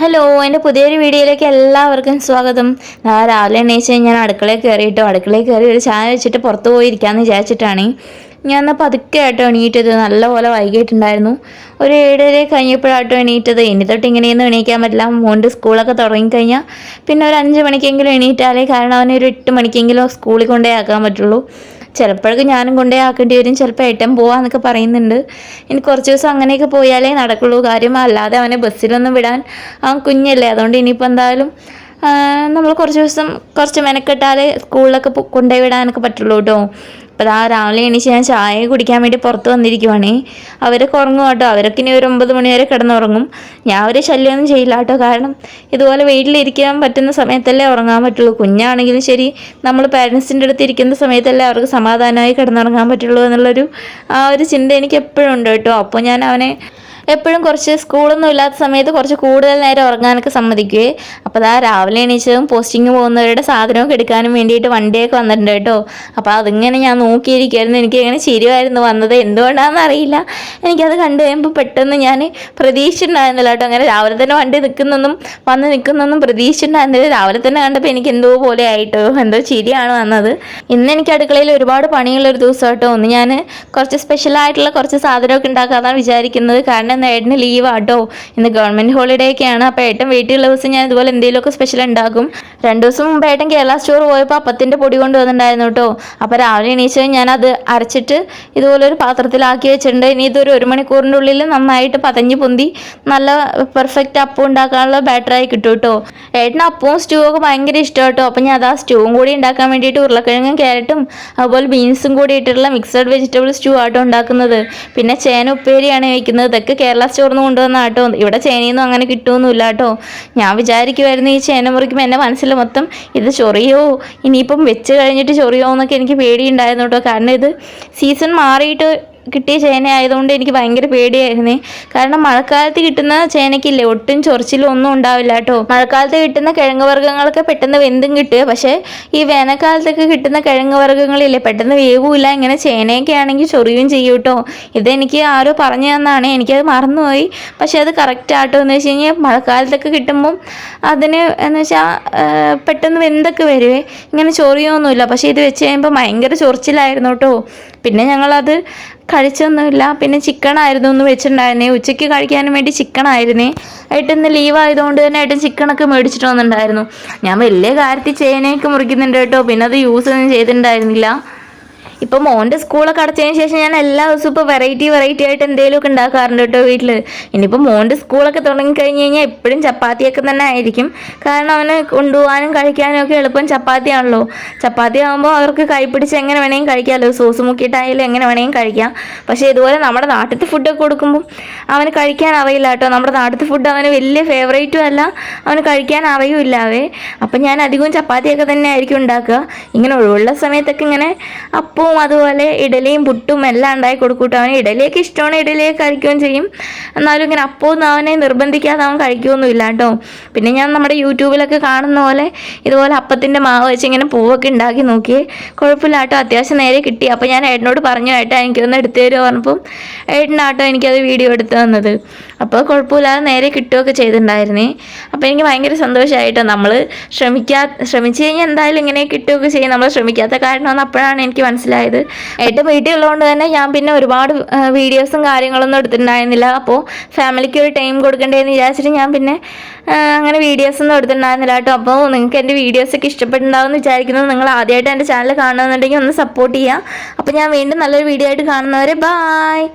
Hello എന്റെ പുതിയൊരു വീഡിയോയിലേക്ക് എല്ലാവർക്കും സ്വാഗതം. ഞാൻ രാവിലെ എണീച്ച് ഞാൻ അടുക്കളയിൽ കയറിയിട്ടോ അടുക്കളയിൽ കയറി ഒരു ചായ വെച്ചിട്ട് പുറത്ത് പോയിരിക്കാമെന്ന് വിചാരിച്ചിട്ടാണ്. ഞാൻ എന്നാൽ പതുക്കെ ആട്ടോ എണീറ്റത് നല്ലപോലെ വൈകിട്ടുണ്ടായിരുന്നു ഒരു ഏഴര കഴിഞ്ഞപ്പോഴാട്ടോ എണീറ്റത്. ഇനി തൊട്ട് ഇങ്ങനെയൊന്നും എണീക്കാൻ പറ്റില്ല. മോണ്ട് സ്കൂളൊക്കെ തുടങ്ങിക്കഴിഞ്ഞാൽ പിന്നെ ഒരു അഞ്ച് മണിക്കെങ്കിലും എണീറ്റാലേ കാരണം അവനൊരു എട്ട് മണിക്കെങ്കിലും സ്കൂളിൽ കൊണ്ടേ ആക്കാൻ പറ്റുള്ളൂ. ചിലപ്പോഴൊക്കെ ഞാനും കൊണ്ടേ ആക്കേണ്ടി വരും ചിലപ്പോൾ ഏട്ടൻ പോവാന്നൊക്കെ പറയുന്നുണ്ട്. ഇനി കുറച്ച് ദിവസം അങ്ങനെയൊക്കെ പോയാലേ നടക്കുള്ളൂ കാര്യം അല്ലാതെ അവനെ ബസ്സിലൊന്നും വിടാൻ അവൻ കുഞ്ഞല്ലേ. അതുകൊണ്ട് ഇനിയിപ്പോൾ എന്തായാലും നമ്മൾ കുറച്ച് ദിവസം കുറച്ച് മെനക്കെട്ടാലേ സ്കൂളിലൊക്കെ കൊണ്ടുപോയി വിടാനൊക്കെ പറ്റുള്ളൂ കേട്ടോ അപ്പോൾ ആ രാവിലെ എണീച്ച് ഞാൻ ചായ കുടിക്കാൻ വേണ്ടി പുറത്ത് വന്നിരിക്കുവാണേ. അവരൊക്കെ ഉറങ്ങും കേട്ടോ. അവരൊക്കെ ഇനി ഒരു ഒമ്പത് മണി വരെ കിടന്നുറങ്ങും. ഞാൻ അവരെ ശല്യമൊന്നും ചെയ്യില്ല കേട്ടോ. കാരണം ഇതുപോലെ വീട്ടിലിരിക്കാൻ പറ്റുന്ന സമയത്തല്ലേ ഉറങ്ങാൻ പറ്റുള്ളൂ. കുഞ്ഞാണെങ്കിലും ശരി നമ്മൾ പാരൻസിന്റെ അടുത്ത് ഇരിക്കുന്ന സമയത്തല്ലേ അവർക്ക് സമാധാനമായി കിടന്നുറങ്ങാൻ പറ്റുള്ളൂ എന്നുള്ളൊരു ആ ഒരു ചിന്ത എനിക്ക് എപ്പോഴും ഉണ്ട് കേട്ടോ. അപ്പോൾ ഞാൻ അവനെ എപ്പോഴും കുറച്ച് സ്കൂളൊന്നും ഇല്ലാത്ത സമയത്ത് കുറച്ച് കൂടുതൽ നേരം ഉറങ്ങാനൊക്കെ സമ്മതിക്കുകയെ അപ്പോൾ അതാ രാവിലെ എണീച്ചതും പോസ്റ്റിംഗ് പോകുന്നവരുടെ സാധനമൊക്കെ എടുക്കാനും വേണ്ടിയിട്ട് വണ്ടിയൊക്കെ വന്നിട്ടുണ്ട് കേട്ടോ. അപ്പോൾ അതിങ്ങനെ ഞാൻ നോക്കിയിരിക്കുമായിരുന്നു എനിക്ക് ഇങ്ങനെ ചിരിവായിരുന്നു വന്നത്? എന്തുകൊണ്ടാണെന്ന് അറിയില്ല. എനിക്കത് കണ്ടു കഴിയുമ്പോൾ പെട്ടെന്ന് ഞാൻ പ്രതീക്ഷിച്ചിട്ടുണ്ടായിരുന്നില്ല കേട്ടോ. അങ്ങനെ രാവിലെ തന്നെ വണ്ടി നിൽക്കുന്നൊന്നും വന്ന് നിൽക്കുന്നൊന്നും പ്രതീക്ഷിച്ചിട്ടുണ്ടായിരുന്നില്ല. രാവിലെ തന്നെ കണ്ടപ്പോൾ എനിക്ക് എന്തോ പോലെ ആയിട്ടോ. എന്തോ ചിരിയാണ് വന്നത്. ഇന്ന് എനിക്ക് അടുക്കളയിൽ ഒരുപാട് പണിയുള്ളൊരു ദിവസം കേട്ടോ. ഒന്ന് ഞാൻ കുറച്ച് സ്പെഷ്യലായിട്ടുള്ള കുറച്ച് സാധനമൊക്കെ ഉണ്ടാക്കാമെന്നാണ് വിചാരിക്കുന്നത്. കാരണം ഇന്ന് ഏട്ടന് ലീവ് ആട്ടോ ഇന്ന് ഗവൺമെന്റ് ഹോളിഡേ ഒക്കെയാണ് അപ്പോൾ ഏട്ടൻ വീട്ടിലുള്ള ദിവസം ഞാൻ ഇതുപോലെ എന്തെങ്കിലുമൊക്കെ സ്പെഷ്യൽ ഉണ്ടാക്കും. രണ്ട് ദിവസം മുമ്പ് ഏട്ടൻ കേരള സ്റ്റോർ പോയപ്പോൾ അപ്പത്തിന്റെ പൊടി കൊണ്ടുവന്നിട്ടുണ്ടായിരുന്നു കേട്ടോ. അപ്പോൾ രാവിലെ എണീച്ച് ഞാൻ അത് അരച്ചിട്ട് ഇതുപോലെ ഒരു പാത്രത്തിലാക്കി വെച്ചിട്ടുണ്ട്. ഇനി ഇതൊരു ഒരു മണിക്കൂറിന്റെ ഉള്ളിൽ നന്നായിട്ട് പതഞ്ഞ് പൊന്തി നല്ല പെർഫെക്റ്റ് അപ്പം ഉണ്ടാക്കാനുള്ള ബാറ്ററായി കിട്ടും കേട്ടോ. ഏട്ടന് അപ്പവും സ്റ്റൂ ഒക്കെ ഭയങ്കര ഇഷ്ടം കേട്ടോ. അപ്പം ഞാൻ അത് ആ സ്റ്റൂവും കൂടി ഉണ്ടാക്കാൻ വേണ്ടിയിട്ട് ഉരുളക്കിഴങ്ങും ക്യാരറ്റും അതുപോലെ ബീൻസും കൂടി ഇട്ടിട്ടുള്ള മിക്സഡ് വെജിറ്റബിൾ സ്റ്റൂ ആട്ടോ ഉണ്ടാക്കുന്നത്. പിന്നെ ചേന ഉപ്പേരിയാണ് വയ്ക്കുന്നത്. ഇതൊക്കെ കേരള സ്റ്റോറിൽ നിന്ന് കൊണ്ടുവന്ന കേട്ടോ ഇവിടെ ചേനയൊന്നും അങ്ങനെ കിട്ടുമൊന്നുമില്ല കേട്ടോ ഞാൻ വിചാരിക്കുമായിരുന്നു ഈ ചേന മുറിക്കുമ്പോൾ എന്റെ മനസ്സിൽ മൊത്തം ഇത് ചൊറിയോ? ഇനിയിപ്പം വെച്ച് കഴിഞ്ഞിട്ട് ചൊറിയോ എന്നൊക്കെ എനിക്ക് പേടിയുണ്ടായിരുന്നു കേട്ടോ. കാരണം ഇത് സീസൺ മാറിയിട്ട് കിട്ടിയ ചേന ആയതുകൊണ്ട് എനിക്ക് ഭയങ്കര പേടിയായിരുന്നേ. കാരണം മഴക്കാലത്ത് കിട്ടുന്ന ചേനയ്ക്കില്ലേ ഒട്ടും ചൊറിച്ചിലും ഒന്നും ഉണ്ടാവില്ല കേട്ടോ. മഴക്കാലത്ത് കിട്ടുന്ന കിഴങ്ങ് വർഗങ്ങളൊക്കെ പെട്ടെന്ന് വെന്തും കിട്ടുക. പക്ഷേ ഈ വേനൽക്കാലത്തൊക്കെ കിട്ടുന്ന കിഴങ്ങ് വർഗങ്ങളില്ലേ പെട്ടെന്ന് വേവുമില്ല. ഇങ്ങനെ ചേനയൊക്കെ ആണെങ്കിൽ ചൊറിയും ചെയ്യും കേട്ടോ. ഇതെനിക്ക് ആരോ പറഞ്ഞു തന്നാണ്. എനിക്കത് മറന്നുപോയി. പക്ഷേ അത് കറക്റ്റ് ആട്ടോ എന്ന് വെച്ച് കഴിഞ്ഞാൽ മഴക്കാലത്തൊക്കെ കിട്ടുമ്പം അതിന് എന്ന് വെച്ചാൽ പെട്ടെന്ന് വെന്തൊക്കെ വരുവേ. ഇങ്ങനെ ചൊറിയൊന്നുമില്ല. പക്ഷേ ഇത് വെച്ച് കഴിയുമ്പോൾ ഭയങ്കര ചൊറിച്ചിലായിരുന്നു കേട്ടോ. പിന്നെ ഞങ്ങളത് കഴിച്ചൊന്നുമില്ല. പിന്നെ ചിക്കൻ ആയിരുന്നു ഒന്ന് വെച്ചിട്ടുണ്ടായിരുന്നേ. ഉച്ചയ്ക്ക് കഴിക്കാനും വേണ്ടി ചിക്കൻ ആയിരുന്നേ. ഏട്ടൻ ഇന്ന് ലീവ് ആയതുകൊണ്ട് തന്നെ ഏട്ടൻ ചിക്കനൊക്കെ മേടിച്ചിട്ട് വന്നിട്ടുണ്ടായിരുന്നു. ഞാൻ വലിയ കാര്യത്തിൽ ചേനയൊക്കെ മുറിക്കുന്നുണ്ട് കേട്ടോ. പിന്നെ അത് യൂസ് ഒന്നും ചെയ്തിട്ടുണ്ടായിരുന്നില്ല. ഇപ്പം മോന്റെ സ്കൂളൊക്കെ അടച്ചതിന് ശേഷം ഞാൻ എല്ലാ ദിവസവും ഇപ്പോൾ വെറൈറ്റി വെറൈറ്റി ആയിട്ട് എന്തെങ്കിലുമൊക്കെ ഉണ്ടാക്കാറുണ്ട് കേട്ടോ വീട്ടിൽ ഇനിയിപ്പോൾ മോന്റെ സ്കൂളൊക്കെ തുടങ്ങി കഴിഞ്ഞ് കഴിഞ്ഞാൽ എപ്പോഴും ചപ്പാത്തിയൊക്കെ തന്നെ ആയിരിക്കും. കാരണം അവന് കൊണ്ടുപോകാനും കഴിക്കാനും ഒക്കെ എളുപ്പം ചപ്പാത്തിയാണല്ലോ. ചപ്പാത്തി ആകുമ്പോൾ അവർക്ക് കൈപ്പിടിച്ച് എങ്ങനെ വേണമെങ്കിലും കഴിക്കാമല്ലോ സോസ് മുക്കിയിട്ടായാലും എങ്ങനെ വേണമെങ്കിലും കഴിക്കാം. പക്ഷേ ഇതുപോലെ നമ്മുടെ നാട്ടിലത്തെ ഫുഡൊക്കെ കൊടുക്കുമ്പോൾ അവന് കഴിക്കാൻ അറിയില്ല കേട്ടോ. നമ്മുടെ നാട്ടിലത്തെ ഫുഡ് അവന് വലിയ ഫേവറേറ്റും അല്ല. അവന് കഴിക്കാൻ അറിയില്ലാവേ അപ്പം ഞാൻ അധികവും ചപ്പാത്തിയൊക്കെ തന്നെ ആയിരിക്കും ഉണ്ടാക്കുക. ഇങ്ങനെ ഒഴിവുള്ള സമയത്തൊക്കെ ഇങ്ങനെ അപ്പവും അതുപോലെ ഇഡലിയും പുട്ടും എല്ലാം ഉണ്ടാക്കി കൊടുക്കൂട്ടോ. അവന് ഇഡലിയൊക്കെ ഇഷ്ടമാണ് ഇഡലിയൊക്കെ കഴിക്കുകയും ചെയ്യും. എന്നാലും ഇങ്ങനെ അപ്പവും അവനെ നിർബന്ധിക്കാതെ അവൻ കഴിക്കുകയൊന്നുമില്ല കേട്ടോ. പിന്നെ ഞാൻ നമ്മുടെ യൂട്യൂബിലൊക്കെ കാണുന്ന പോലെ ഇതുപോലെ അപ്പത്തിന്റെ മാവ് വെച്ച് ഇങ്ങനെ പൂവൊക്കെ ഉണ്ടാക്കി നോക്കി. കുഴപ്പമില്ല കേട്ടോ അത്യാവശ്യം നേരെ കിട്ടി. അപ്പോൾ ഞാൻ ഏട്ടനോട് പറഞ്ഞു ഏട്ടാ എനിക്കൊന്ന് എടുത്തു തരുമോ? പറഞ്ഞപ്പം ഏട്ടനാട്ടോ എനിക്കത് വീഡിയോ എടുത്തു തന്നത്. അപ്പോൾ കുഴപ്പമില്ലാതെ നേരെ കിട്ടുകയൊക്കെ ചെയ്തിട്ടുണ്ടായിരുന്നേ. അപ്പോൾ എനിക്ക് ഭയങ്കര സന്തോഷമായിട്ടോ നമ്മൾ ശ്രമിക്കാ ശ്രമിച്ചു കഴിഞ്ഞാൽ എന്തായാലും ഇങ്ങനെ കിട്ടുകയൊക്കെ ചെയ്യും. നമ്മൾ ശ്രമിക്കാത്ത കാരണമെന്ന് അപ്പോഴാണ് എനിക്ക് മനസ്സിലായത്. ഏട്ടൻ വീട്ടിലുള്ളതുകൊണ്ട് തന്നെ ഞാൻ പിന്നെ ഒരുപാട് വീഡിയോസും കാര്യങ്ങളൊന്നും എടുത്തിട്ടുണ്ടായിരുന്നില്ല. അപ്പോൾ ഫാമിലിക്ക് ഒരു ടൈം കൊടുക്കണ്ടേന്ന് വിചാരിച്ചിട്ട് ഞാൻ പിന്നെ അങ്ങനെ വീഡിയോസൊന്നും എടുത്തിട്ടുണ്ടായിരുന്നില്ല കേട്ടോ. അപ്പോൾ നിങ്ങൾക്ക് എന്റെ വീഡിയോസൊക്കെ ഇഷ്ടപ്പെട്ടുണ്ടാവും എന്ന് വിചാരിക്കുന്നത് നിങ്ങൾ ആദ്യമായിട്ട് എന്റെ ചാനൽ കാണുന്നുണ്ടെങ്കിൽ ഒന്ന് സപ്പോർട്ട് ചെയ്യുക. അപ്പോൾ ഞാൻ വീണ്ടും നല്ലൊരു വീഡിയോ ആയിട്ട് കാണുന്നവരെ ബായ്